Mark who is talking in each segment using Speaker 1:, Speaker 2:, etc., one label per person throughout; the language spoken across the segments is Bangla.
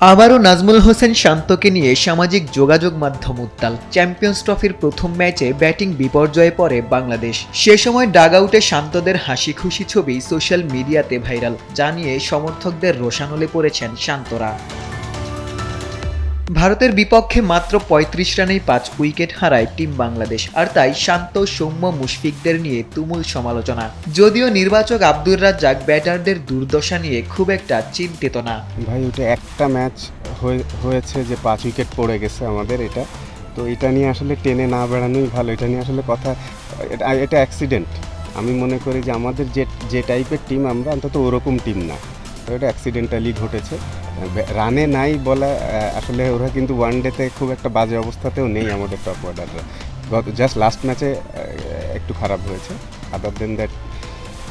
Speaker 1: আবারও নাজমুল হোসেন শান্তকে নিয়ে সামাজিক যোগাযোগ মাধ্যম উত্তাল। চ্যাম্পিয়ন্স ট্রফির প্রথম ম্যাচে ব্যাটিং বিপর্যয়ে পড়ে বাংলাদেশ। সে সময় ডাগ আউটে শান্তদের হাসি খুশি ছবি সোশ্যাল মিডিয়াতে ভাইরাল। জানিয়ে সমর্থকদের রোশানলে পড়েছেন শান্তরা। ভারতের বিপক্ষে মাত্র পঁয়ত্রিশ রানেই পাঁচ উইকেট হারায় টিম বাংলাদেশ, আর তাই শান্ত, সৌম্য মুশফিকদের নিয়ে তুমুল সমালোচনা। যদিও নির্বাচক আব্দুর রাজ্জাক ব্যাটারদের দুর্দশা নিয়ে খুব একটা চিন্তিত না।
Speaker 2: ভাই ওটা একটা ম্যাচ হয়েছে যে পাঁচ উইকেট পড়ে গেছে আমাদের এটা। তো এটা নিয়ে আসলে টেনে না বেড়ানোই ভালো। এটা নিয়ে আসলে কথা, এটা অ্যাক্সিডেন্ট আমি মনে করি যে আমাদের যে যে টাইপের টিম আমরা, অন্তত ওরকম টিম না। এটা অ্যাক্সিডেন্টালি ঘটেছে। রানে নাই বলা আসলে ওরা কিন্তু ওয়ান ডেতে খুব একটা বাজে অবস্থাতেও নেই আমাদের টপ অর্ডাররা গত জাস্ট লাস্ট ম্যাচে একটু খারাপ হয়েছে। আদার দেন দ্যাট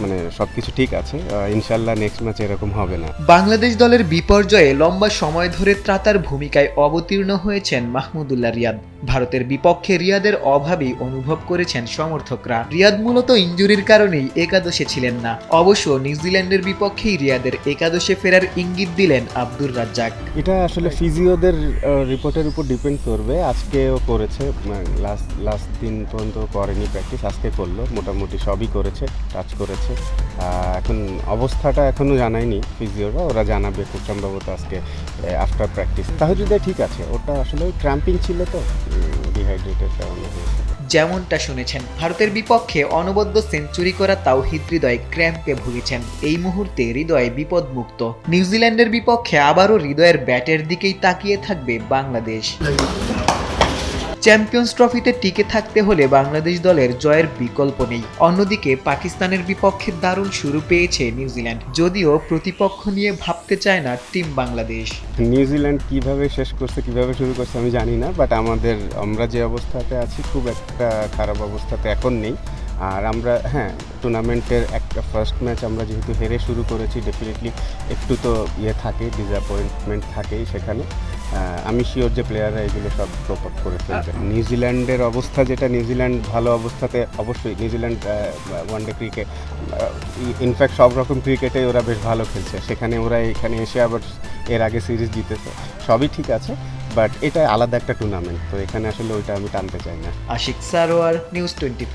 Speaker 2: মানে সবকিছু ঠিক আছে ইনশাল্লাহ নেক্সট ম্যাচে এরকম হবে না।
Speaker 1: বাংলাদেশ দলের বিপর্যয়ে লম্বা সময় ধরে ত্রাতার ভূমিকায় অবতীর্ণ হয়েছেন মাহমুদুল্লাহ রিয়াদ। ভারতের বিপক্ষে রিয়াদের অভাবই অনুভব করেছেন সমর্থকরা। রিয়াদ মূলত ইঞ্জুরির কারণেই একাদশে ছিলেন না। অবশ্য নিউজিল্যান্ডের বিপক্ষেই রিয়াদের একাদশে ফেরার ইঙ্গিত দিলেন আব্দুর রাজ্জাক।
Speaker 2: এটা আসলে ফিজিওদের রিপোর্টের উপর ডিপেন্ড করবে। আজকেও করেছে লাস্ট লাস্ট দিন পর্যন্ত করেনি প্র্যাকটিস আজকে করল। মোটামুটি সবই করেছে টাচ করেছে। আহ, এখন অবস্থাটা এখনও জানায়নি ফিজিওরা ওরা জানাবে খুব সম্ভবত আজকে আফটার প্র্যাকটিস তাহলে ঠিক আছে ওটা আসলে ক্র্যাম্পিং ছিল তো ডিহাইড্রেটেড কারণে
Speaker 1: যেমনটা শুনেছেন ভারতের বিপক্ষে অনবদ্য সেঞ্চুরি করা তাওহিদ হৃদয় ক্র্যাম্পে ভুগেছেন। এই মুহূর্তে হৃদয় বিপদমুক্ত। নিউজিল্যান্ডের বিপক্ষে আবারও হৃদয়ের ব্যাটের দিকেই তাকিয়ে থাকবে বাংলাদেশ। চ্যাম্পিয়ন্স ট্রফিতে টিকে থাকতে হলে বাংলাদেশ দলের জয়ের বিকল্প নেই। অন্যদিকে পাকিস্তানের বিপক্ষে দারুণ শুরু পেয়েছে নিউজিল্যান্ড। যদিও প্রতিপক্ষ নিয়ে ভাবতে চায় না টিম বাংলাদেশ।
Speaker 2: নিউজিল্যান্ড কীভাবে শেষ করছে, কীভাবে শুরু করছে আমি জানি না বাট আমাদের, আমরা যে অবস্থাতে আছি খুব একটা খারাপ অবস্থাতে এখন নেই। আর আমরা হ্যাঁ টুর্নামেন্টের একটা ফার্স্ট ম্যাচ আমরা যেহেতু হেরে শুরু করেছি ডেফিনেটলি একটু তো ইয়ে থাকে ডিসঅ্যাপয়েন্টমেন্ট থাকেই সেখানে। আমি শিওর যে প্লেয়াররা এগুলো সব প্রপ আপ করে ফেলবে নিউজিল্যান্ডের অবস্থা যেটা, নিউজিল্যান্ড ভালো অবস্থাতে অবশ্যই নিউজিল্যান্ড ওয়ানডে ক্রিকেট ইনফ্যাক্ট সব রকম ক্রিকেটে ওরা বেশ ভালো খেলছে। সেখানে ওরা এখানে এসে আবার এর আগে সিরিজ জিতেছে। সবই ঠিক আছে বাট এটা আলাদা একটা টুর্নামেন্ট তো এখানে আসলে ওইটা আমি টানতে চাই না।
Speaker 1: Ashiq Sarwar News twenty